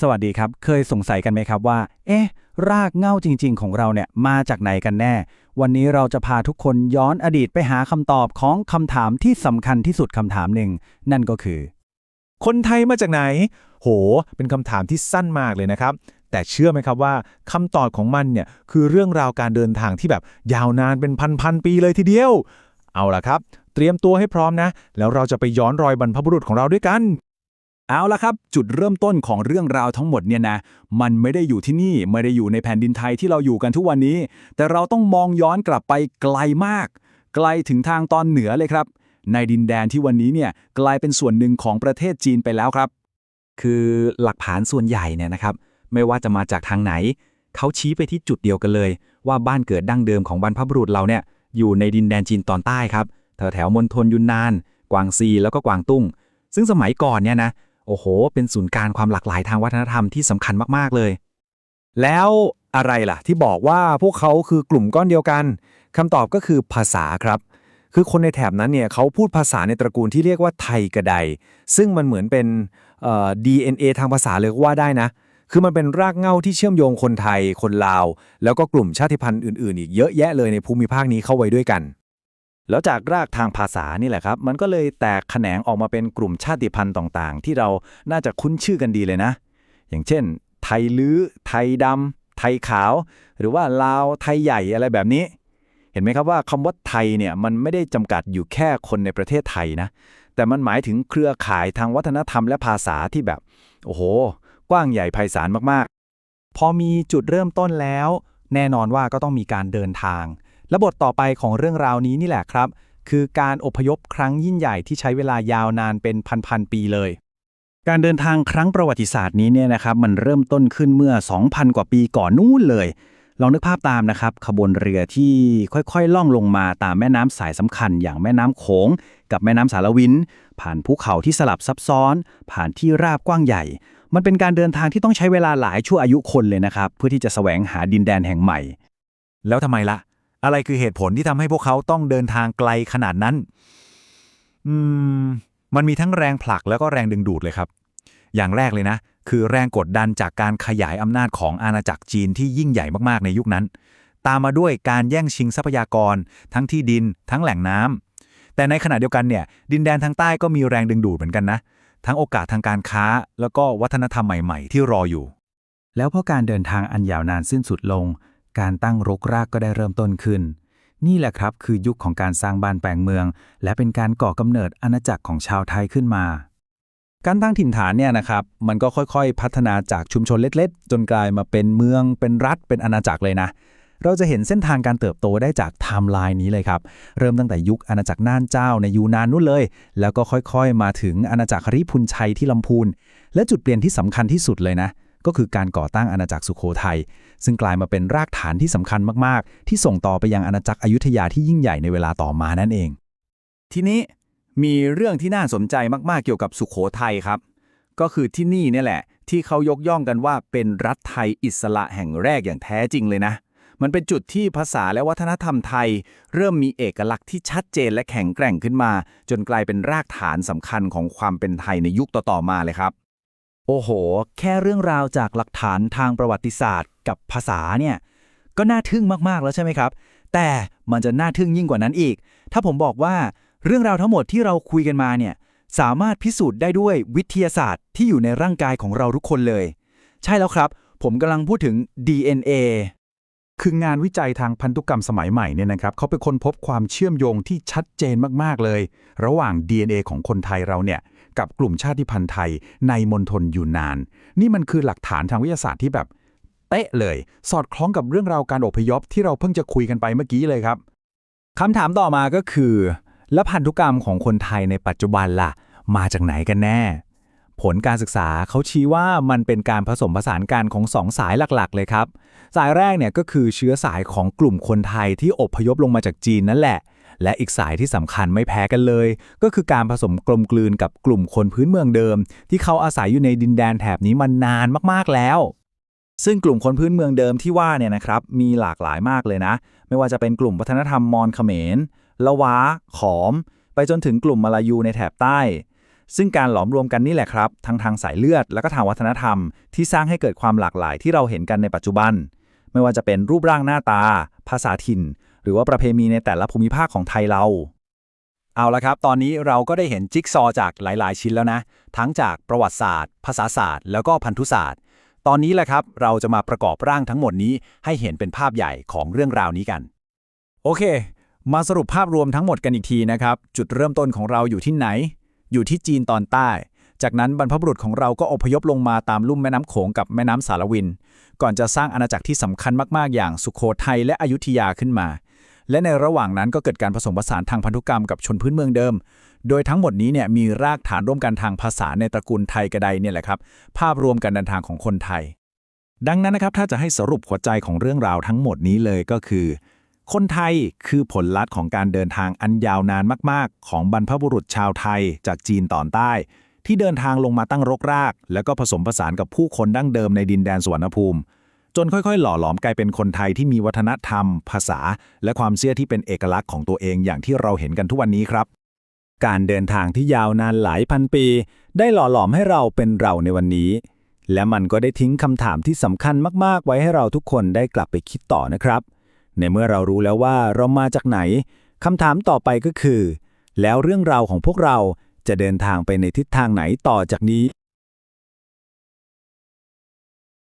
สวัสดีครับ เคยสงสัยกันไหมครับว่า เอ๊ะ รากเหง้าจริง ๆ ของเราเนี่ยมาจากไหนกันแน่ วันนี้เราจะพาทุกคนย้อนอดีตไปหาคำตอบของคำถามที่สำคัญที่สุดคำถามหนึ่ง นั่นก็คือ คนไทยมาจากไหน โห เป็นคำถามที่สั้นมากเลยนะครับ แต่เชื่อไหมครับว่าคำตอบของมันเนี่ยคือเรื่องราวการเดินทางที่แบบยาวนานเป็นพันๆปีเลยทีเดียว เอาล่ะครับ เตรียมตัวให้พร้อมนะ แล้วเราจะไปย้อนรอยบรรพบุรุษของเราด้วยกัน เอาละครับ จุดเริ่มต้นของเรื่องราวทั้งหมดเนี่ยนะ มันไม่ได้อยู่ที่นี่ไม่ได้อยู่ในแผ่นดินไทยที่เราอยู่กันทุกวันนี้ แต่เราต้องมองย้อนกลับไปไกลมาก ไกลถึงทางตอนเหนือเลยครับ ในดินแดนที่วันนี้เนี่ยกลายเป็นส่วนหนึ่งของประเทศจีนไปแล้วครับ คือหลักฐานส่วนใหญ่เนี่ยนะครับ ไม่ว่าจะมาจากทางไหน เขาชี้ไปที่จุดเดียวกันเลย ว่าบ้านเกิดดั้งเดิมของบรรพบุรุษเราเนี่ยอยู่ในดินแดนจีนตอนใต้ครับแถวแถวมณฑลยุนนาน กวางซีแล้วก็กวางตุ้ง ซึ่งสมัยก่อนเนี่ยนะ โอ้โห เป็นศูนย์กลารความหลากหลายทางวัฒนธรรมที่สำคัญมากๆเลย แล้วอะไรล่ะ ที่บอกว่าพวกเขาคือกลุ่มก้อนเดียวกันคำตอบก็คือภาษาครับ คือคนในแถบนั้นเนี่ยเขาพูดภาษาในตระกูลที่เรียกว่าไทยกระได ซึ่งมันเหมือนเป็นเอ่อ DNA ทางภาษาเลยก็ว่าได้นะ คือมันเป็นรากเหง้าที่เชื่อมโยงคนไทย คนลาว แล้วก็กลุ่มชาติพันธุ์อื่นๆ อีกเยอะแยะเลยในภูมิภาคนี้เข้าไว้ด้วยกัน แล้วจากรากทางภาษานี่แหละครับ มันก็เลยแตกแขนงออกมาเป็นกลุ่มชาติพันธุ์ต่างๆ ที่เราน่าจะคุ้นชื่อกันดีเลยนะ อย่างเช่น ไทยลื้อ ไทยดำ ไทยขาว หรือว่าลาว ไทยใหญ่อะไรแบบนี้ เห็นไหมครับว่าคำว่าไทยเนี่ยมันไม่ได้จำกัดอยู่แค่คนในประเทศไทยนะ แต่มันหมายถึงเครือข่ายทางวัฒนธรรมและภาษาที่แบบ โอ้โห กว้างใหญ่ไพศาลมากๆ พอมีจุดเริ่มต้นแล้ว แน่นอนว่าก็ต้องมีการเดินทาง และบทต่อไปของเรื่องราวนี้นี่แหละครับ คือการอพยพครั้งยิ่งใหญ่ที่ใช้เวลายาวนานเป็นพันๆปีเลย การเดินทางครั้งประวัติศาสตร์นี้เนี่ยนะครับมันเริ่มต้นขึ้นเมื่อ 2,000 กว่าปีก่อนนู่นเลยลองนึกภาพตามนะครับ ขบวนเรือที่ค่อยๆ ล่องลงมาตามแม่น้ำสายสำคัญ อย่างแม่น้ำโขง กับแม่น้ำสารวิน ผ่านภูเขาที่สลับซับซ้อน ผ่านที่ราบกว้างใหญ่ มันเป็นการเดินทางที่ต้องใช้เวลาหลายชั่วอายุคนเลยนะครับ เพื่อที่จะแสวงหาดินแดนแห่งใหม่ แล้วทำไมล่ะ อะไรคือเหตุผลที่ทำให้พวกเขาต้องเดินทางไกลขนาดนั้น อืม มันมีทั้งแรงผลักแล้วก็แรงดึงดูดเลยครับ อย่างแรกเลยนะ คือแรงกดดันจากการขยายอำนาจของอาณาจักรจีนที่ยิ่งใหญ่มากๆในยุคนั้น ตามมาด้วยการแย่งชิงทรัพยากร ทั้งที่ดิน ทั้งแหล่งน้ำแต่ในขณะเดียวกันเนี่ย ดินแดนทางใต้ก็มีแรงดึงดูดเหมือนกันนะ ทั้งโอกาสทางการค้า แล้วก็วัฒนธรรมใหม่ ๆ ที่รออยู่ แล้วพอการเดินทางอันยาวนานสิ้นสุดลง การตั้งรกรากก็ได้เริ่มต้นขึ้น นี่แหละครับคือยุคของการสร้างบ้านแปลงเมือง และเป็นการก่อกำเนิดอาณาจักรของชาวไทยขึ้นมา การตั้งถิ่นฐานเนี่ยนะครับมันก็ค่อยๆ พัฒนาจากชุมชนเล็กๆ จนกลายมาเป็นเมือง เป็นรัฐเป็นอาณาจักรเลยนะเราจะเห็นเส้นทางการเติบโตได้จากไทม์ไลน์นี้เลยครับ เริ่มตั้งแต่ยุคอาณาจักรน่านเจ้าในยูนานนู่นเลย แล้วก็ค่อยๆ มาถึงอาณาจักรฮริพุนชัยที่ลำพูน และจุดเปลี่ยนที่สำคัญที่สุดเลยนะ ก็คือการก่อตั้งอาณาจักรสุโขทัยซึ่งกลายมาเป็นรากฐานที่สำคัญมาก ๆ ที่ส่งต่อไปยังอาณาจักรอยุธยาที่ยิ่งใหญ่ในเวลาต่อมานั่นเอง ทีนี้มีเรื่องที่น่าสนใจมาก ๆ เกี่ยวกับสุโขทัยครับ ก็คือที่นี่นี่แหละ ที่เขายกย่องกันว่าเป็นรัฐไทยอิสระแห่งแรกอย่างแท้จริงเลยนะมันเป็นจุดที่ภาษาและวัฒนธรรมไทย เริ่มมีเอกลักษณ์ที่ชัดเจนและแข็งแกร่งขึ้นมา จนกลายเป็นรากฐานสำคัญของความเป็นไทยในยุคต่อ ๆ มาเลยครับ โอ้โห แค่เรื่องราวจากหลักฐานทางประวัติศาสตร์ กับภาษาเนี่ย ก็น่าทึ่งมาก ๆ แล้วใช่ไหมครับ แต่มันจะน่าทึ่งยิ่งกว่านั้นอีก ถ้าผมบอกว่าเรื่องราวทั้งหมดที่เราคุยกันมาเนี่ย สามารถพิสูจน์ได้ด้วยวิทยาศาสตร์ที่อยู่ในร่างกายของเราทุกคนเลย ใช่แล้วครับ ผมกำลังพูดถึง DNA คืองานวิจัยทางพันธุกรรมสมัยใหม่เนี่ยนะครับเขาไปค้นพบความเชื่อมโยงที่ชัดเจนมากๆเลย ระหว่าง DNA ของคนไทยเราเนี่ยกับกลุ่มชาติพันธุ์ไทยในมณฑลยูนนาน นี่มันคือหลักฐานทางวิทยาศาสตร์ที่แบบเป๊ะเลย สอดคล้องกับเรื่องราวการอพยพที่เราเพิ่งจะคุยกันไปเมื่อกี้เลยครับคำถามต่อมาก็คือ แล้วพันธุกรรมของคนไทยในปัจจุบันล่ะ มาจากไหนกันแน่ ผลการศึกษาเขาชี้ว่ามันเป็นการผสมผสานกันของสองสายหลักๆ เลยครับ สายแรกเนี่ยก็คือเชื้อสายของกลุ่มคนไทยที่อพยพลงมาจากจีนนั่นแหละ และอีกสายที่สำคัญไม่แพ้กันเลย ก็คือการผสมกลมกลืนกับกลุ่มคนพื้นเมืองเดิม ที่เขาอาศัยอยู่ในดินแดนแถบนี้มานานมากๆแล้ว ซึ่งกลุ่มคนพื้นเมืองเดิมที่ว่าเนี่ยนะครับมีหลากหลายมากเลยนะ ไม่ว่าจะเป็นกลุ่มวัฒนธรรมมอญเขมรละวะขอม ไปจนถึงกลุ่มมาลายูในแถบใต้ ซึ่งการหลอมรวมกันนี่แหละครับ ทั้งทางสายเลือดและก็ทางวัฒนธรรม ที่สร้างให้เกิดความหลากหลายที่เราเห็นกันในปัจจุบัน ไม่ว่าจะเป็นรูปร่างหน้าตา ภาษาถิ่น หรือว่าประเพณีในแต่ละภูมิภาคของไทยเรา เอาละครับ ตอนนี้เราก็ได้เห็นจิ๊กซอจากหลาย ๆ ชิ้นแล้วนะ ทั้งจากประวัติศาสตร์ ภาษาศาสตร์ แล้วก็พันธุศาสตร์ ตอนนี้แหละครับ เราจะมาประกอบร่างทั้งหมดนี้ ให้เห็นเป็นภาพใหญ่ของเรื่องราวนี้กัน โอเค มาสรุปภาพรวมทั้งหมดกันอีกทีนะครับ จุดเริ่มต้นของเราอยู่ที่ไหน อยู่ที่จีนตอนใต้ จากนั้นบรรพบุรุษของเราก็อพยพลงมาตามลุ่มแม่น้ำโขงกับแม่น้ำสารวิน ก่อนจะสร้างอาณาจักรที่สำคัญมากๆ อย่างสุโขทัยและอยุธยาขึ้นมา และในระหว่างนั้นก็เกิดการผสมผสานทางพันธุกรรมกับชนพื้นเมืองเดิม โดยทั้งหมดนี้เนี่ยมีรากฐานร่วมกันทางภาษาในตระกูลไทยกระไดเนี่ยแหละครับ ภาพรวมการเดินทางของคนไทย ดังนั้นนะครับถ้าจะให้สรุปหัวใจของเรื่องราวทั้งหมดนี้เลยก็คือ คนไทยคือผลลัพธ์ของการเดินทางอันยาวนานมากๆ ของบรรพบุรุษชาวไทยจากจีนตอนใต้ ที่เดินทางลงมาตั้งรกราก แล้วก็ผสมผสานกับผู้คนดั้งเดิมในดินแดนสวรรณภูมิ จนค่อยๆ หล่อหลอมกลายเป็นคนไทยที่มีวัฒนธรรม ภาษา และความเชื่อที่เป็นเอกลักษณ์ของตัวเองอย่างที่เราเห็นกันทุกวันนี้ครับ การเดินทางที่ยาวนานหลายพันปี ได้หล่อหลอมให้เราเป็นเราในวันนี้ และมันก็ได้ทิ้งคำถามที่สำคัญมากๆ ไว้ให้เราทุกคนได้กลับไปคิดต่อนะครับ ในเมื่อเรารู้แล้วว่าเรามาจากไหนคำถามต่อไปก็คือ แล้วเรื่องราวของพวกเราจะเดินทางไปในทิศทางไหนต่อจากนี้